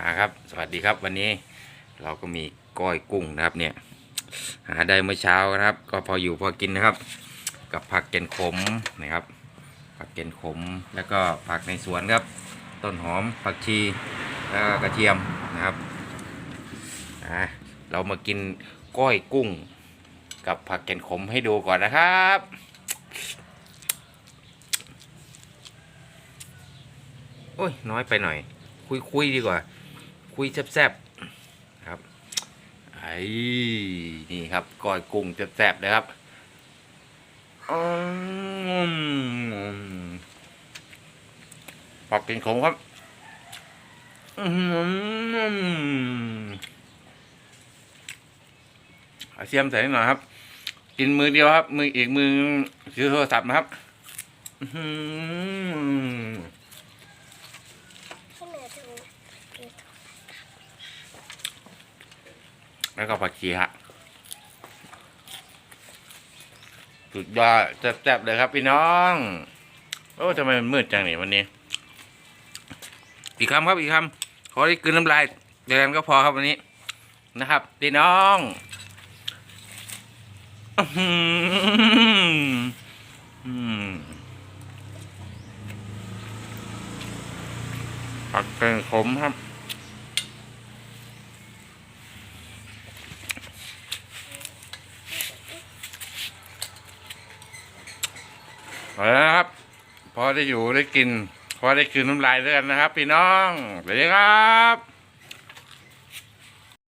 อ่าครับสวัสดีครับวันนี้เราก็มีก้อยกุ้งนะครับเนี่ยหาได้เมื่อเช้านะครับ ก็พออยู่พอกินนะครับ กับผักเกนขมนะครับ ผักเกนขมแล้วก็ผักในสวนครับ ต้นหอมผักชีแล้วก็กระเทียมนะครับอ่าเรามากินก้อยกุ้ง กับผักเกนขมให้ดูก่อนนะครับโอ้ยน้อยไปหน่อย คุยคุยดีกว่า คุยแซ่บๆครับไอ้นี่ครับก้อยกุ้งแซ่บๆเลยครับปักกินขมครับอืมเอาเสียมใส่หน่อยครับ กินมือเดียวครับ มืออีกมือถือโทรศัพท์นะครับ อือหือ ที่เหนือถึง แล้วก็ผักชีฮะสุดยอดแซ่บๆเลยครับพี่น้องโอ้ทำไมมันมืดจังนี่วันนี้ อีกคำครับอีกคำขอได้กลืนน้ำลายเดียวกันก็พอครับวันนี้นะครับ พี่น้องอื้อหืออืมผักแกงขมครับ เอาละครับ พอได้อยู่ได้กิน พอได้คืนน้ำลายด้วยกันนะครับ พี่น้องสวัสดีครับ